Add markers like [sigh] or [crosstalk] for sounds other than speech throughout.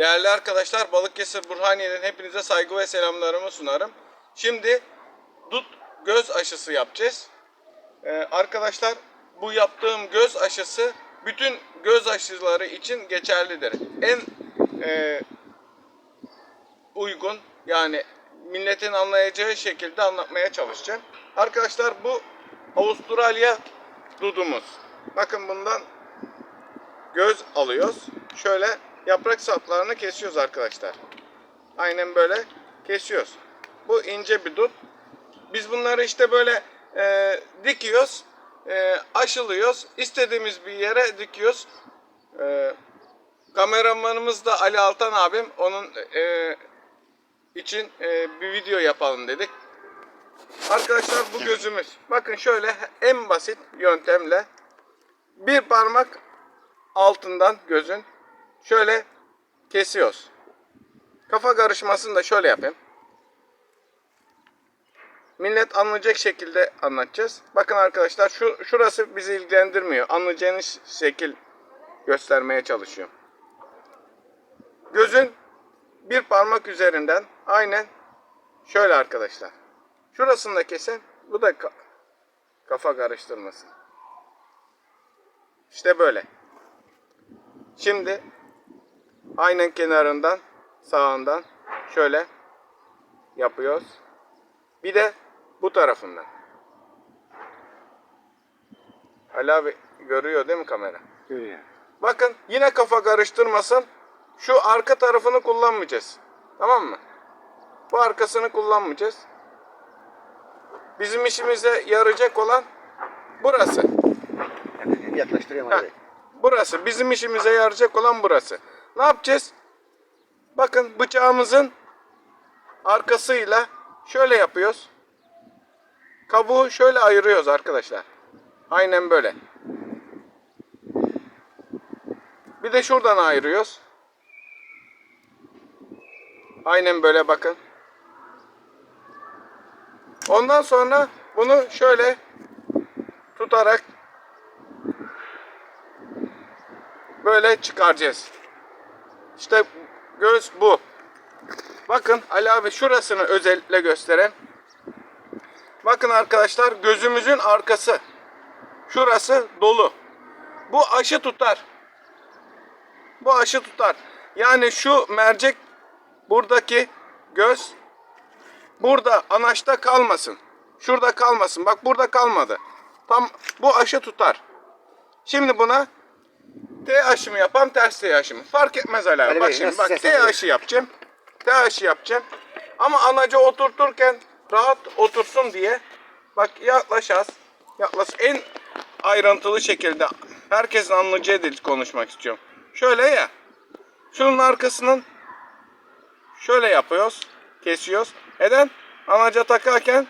Değerli arkadaşlar Balıkesir Burhaniye'den hepinize saygı ve selamlarımı sunarım. Şimdi dut göz aşısı yapacağız. Ee, arkadaşlar bu yaptığım göz aşısı bütün göz aşıları için geçerlidir. En e, uygun yani milletin anlayacağı şekilde anlatmaya çalışacağım. Arkadaşlar bu Avustralya dudumuz. Bakın bundan göz alıyoruz. Şöyle yaprak saplarını kesiyoruz arkadaşlar. Aynen böyle kesiyoruz. Bu ince bir dut. Biz bunları işte böyle e, dikiyoruz. E, aşılıyoruz. İstediğimiz bir yere dikiyoruz. E, kameramanımız da Ali Altan abim. Onun e, için e, bir video yapalım dedik. Arkadaşlar bu gözümüz. Bakın şöyle en basit yöntemle bir parmak altından gözün şöyle kesiyoruz. Kafa karışmasını da şöyle yapayım. Millet anlayacak şekilde anlatacağız. Bakın arkadaşlar şu şurası bizi ilgilendirmiyor. Anlayacağınız şekil göstermeye çalışıyorum. Gözün bir parmak üzerinden aynen şöyle arkadaşlar. Şurasını da kesen bu da ka- kafa karıştırmasın. İşte böyle. Şimdi aynen kenarından sağından şöyle yapıyoruz. Bir de bu tarafından. Ali abi görüyor değil mi kamera? Görüyor. Bakın yine kafa karıştırmasın. Şu arka tarafını kullanmayacağız. Tamam mı? Bu arkasını kullanmayacağız. Bizim işimize yarayacak olan burası. Yaklaştırıyorum abi. burası. Bizim işimize yarayacak olan burası. Ne yapacağız? Bakın bıçağımızın arkasıyla şöyle yapıyoruz. Kabuğu şöyle ayırıyoruz arkadaşlar. Aynen böyle. Bir de şuradan ayırıyoruz. Aynen böyle bakın. Ondan sonra bunu şöyle tutarak böyle çıkaracağız. İşte göz bu. Bakın Ali abi şurasını özellikle göstereyim. Bakın arkadaşlar gözümüzün arkası. Şurası dolu. Bu aşı tutar. Bu aşı tutar. Yani şu mercek buradaki göz burada anaçta kalmasın. Şurada kalmasın. Bak burada kalmadı. Tam bu aşı tutar. Şimdi buna T aşı mı yapam ters T aşı mı? Fark etmez abi. Ali Bak şimdi bak T aşı yapacağım. T aşı yapacağım. Ama anacı oturturken rahat otursun diye bak yaklaş az. Yaklaş en ayrıntılı şekilde herkesin anlayacağı dil konuşmak istiyorum. Şöyle ya. Şunun arkasının şöyle yapıyoruz. Kesiyoruz. Neden? Anaca takarken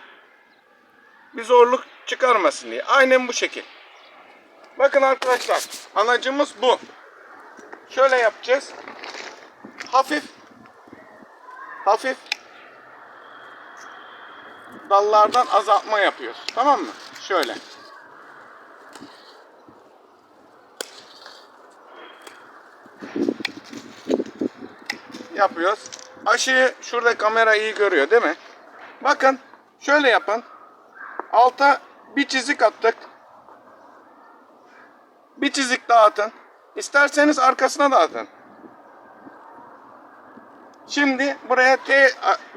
bir zorluk çıkarmasın diye. Aynen bu şekil. Bakın arkadaşlar anacımız bu. Şöyle yapacağız. Hafif hafif dallardan azaltma yapıyoruz. Tamam mı? Şöyle. Yapıyoruz. Aşıyı şurada kamera iyi görüyor değil mi? Bakın şöyle yapın. Alta bir çizik attık. Bir çizik daha atın. İsterseniz arkasına da atın. Şimdi buraya T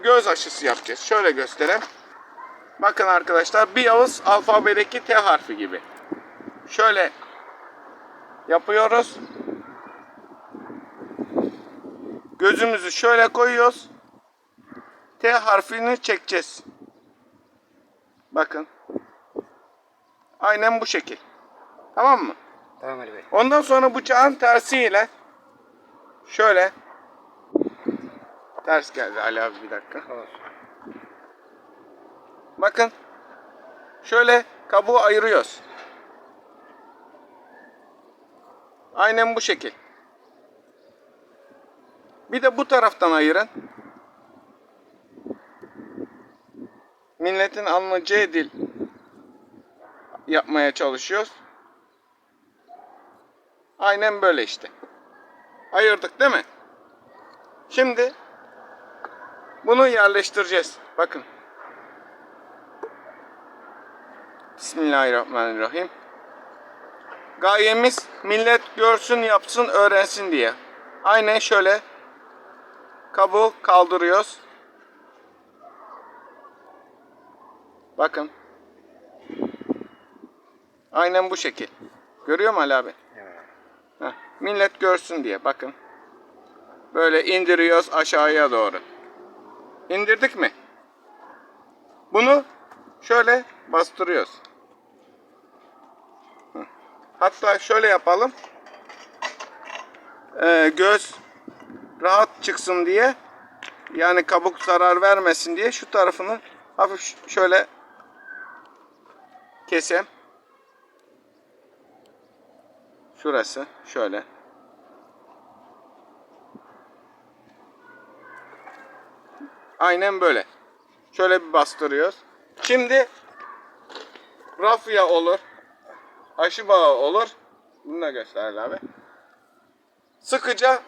göz aşısı yapacağız. Şöyle göstereyim. Bakın arkadaşlar bir Yavuz alfabedeki T harfi gibi. Şöyle yapıyoruz. Gözümüzü şöyle koyuyoruz. T harfini çekeceğiz. Bakın. Aynen bu şekil. Tamam mı? Tamam Ali Bey. Ondan sonra bıçağın tersiyle şöyle ters geldi Ali abi bir dakika. Olsun. Bakın şöyle kabuğu ayırıyoruz. Aynen bu şekil. Bir de bu taraftan ayırın. Milletin anlayacağı dil yapmaya çalışıyoruz. Aynen böyle işte. Ayırdık değil mi? Şimdi bunu yerleştireceğiz. Bakın. Bismillahirrahmanirrahim. Gayemiz millet görsün, yapsın, öğrensin diye. Aynen şöyle kabuğu kaldırıyoruz. Bakın. Aynen bu şekil. Görüyor mu Ali abi? Heh, millet görsün diye bakın. Böyle indiriyoruz aşağıya doğru. İndirdik mi? Bunu şöyle bastırıyoruz. Hatta şöyle yapalım. Ee, göz rahat çıksın diye yani kabuk zarar vermesin diye şu tarafını hafif şöyle kesem. Şurası şöyle. Aynen böyle. Şöyle bir bastırıyoruz. Şimdi rafya olur. Aşı bağı olur. Bunu da göster abi. Sıkıca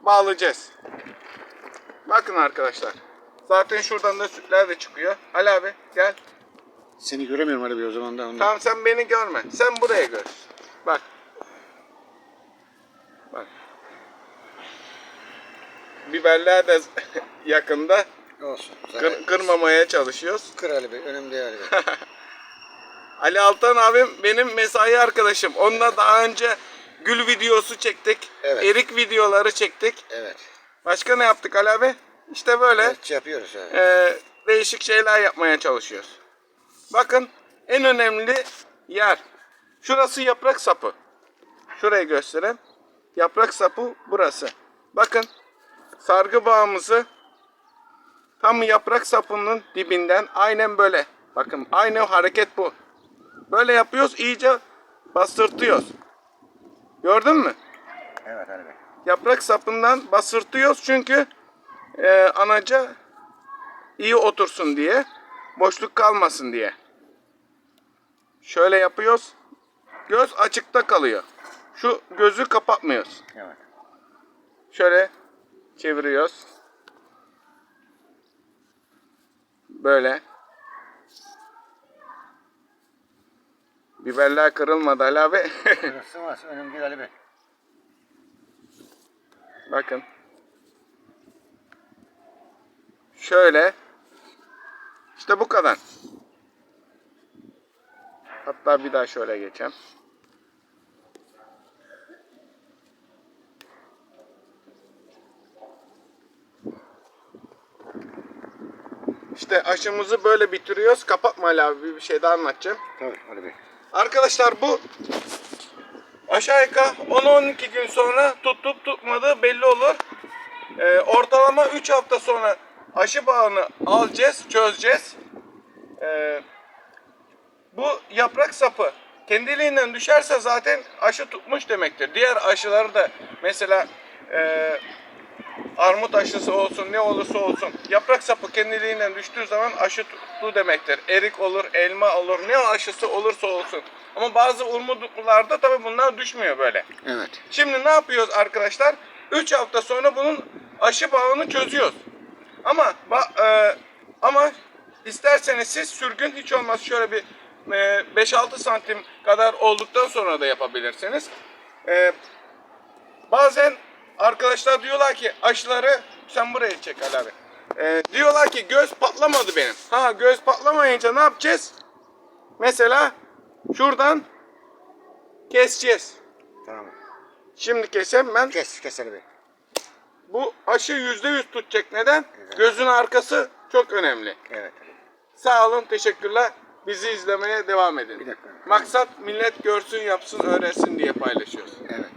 bağlayacağız. Bakın arkadaşlar. Zaten şuradan da sütler de çıkıyor. Ali abi gel. Seni göremiyorum Ali Bey o zaman da ondan. Tamam sen beni görme. Sen buraya gör. Bak. Bak. Biberler de [laughs] yakında. Olsun. Kır- kırmamaya çalışıyoruz. Kır Ali Bey. Önemli değil Ali Bey. [laughs] Ali Altan abim benim mesai arkadaşım. Onunla daha önce gül videosu çektik. Evet. Erik videoları çektik. evet. Başka ne yaptık Ali abi? İşte böyle Evet yapıyoruz abi. e, değişik şeyler yapmaya çalışıyoruz. Bakın en önemli yer. Şurası yaprak sapı. Şurayı göstereyim. Yaprak sapı burası. Bakın sargı bağımızı tam yaprak sapının dibinden aynen böyle. Bakın aynı hareket bu. Böyle yapıyoruz iyice bastırtıyoruz. Gördün mü? Evet Ali Bey. yaprak sapından basırtıyoruz çünkü e, anaca iyi otursun diye boşluk kalmasın diye. Şöyle yapıyoruz. Göz açıkta kalıyor. Şu gözü kapatmıyoruz. Evet. Şöyle çeviriyoruz. Böyle. Biberler kırılmadı Ali abi. Burası varsa önemli değil Ali Bey. Bakın. Şöyle. İşte bu kadar. Hatta bir daha şöyle geçeceğim. İşte aşımızı böyle bitiriyoruz. Kapatma Ali abi bir şey daha anlatacağım. Tabii Ali Bey. Arkadaşlar bu aşağı yukarı 10-12 gün sonra tutup tutmadığı belli olur. Ee, ortalama 3 hafta sonra aşı bağını alacağız, çözeceğiz. Ee, bu yaprak sapı kendiliğinden düşerse zaten aşı tutmuş demektir. Diğer aşıları da mesela e, armut aşısı olsun ne olursa olsun yaprak sapı kendiliğinden düştüğü zaman aşı tuttu demektir. Erik olur, elma olur, ne aşısı olursa olsun. Ama bazı urmuduklarda tabi bunlar düşmüyor böyle. Evet. Şimdi ne yapıyoruz arkadaşlar? 3 hafta sonra bunun aşı bağını çözüyoruz. Ama e, ama isterseniz siz sürgün hiç olmaz şöyle bir e, 5-6 santim kadar olduktan sonra da yapabilirsiniz. E, bazen arkadaşlar diyorlar ki aşıları sen buraya çek Ali abi. E, diyorlar ki göz patlamadı benim. Ha göz patlamayınca ne yapacağız? Mesela şuradan keseceğiz. Tamam. Şimdi kesem ben. Kes, kes Ali Bey. Bu aşı yüzde yüz tutacak. Neden? Gözün arkası çok önemli. Evet. Sağ olun, teşekkürler. Bizi izlemeye devam edin. Bir dakika. Maksat millet görsün, yapsın, öğrensin diye paylaşıyoruz. Evet.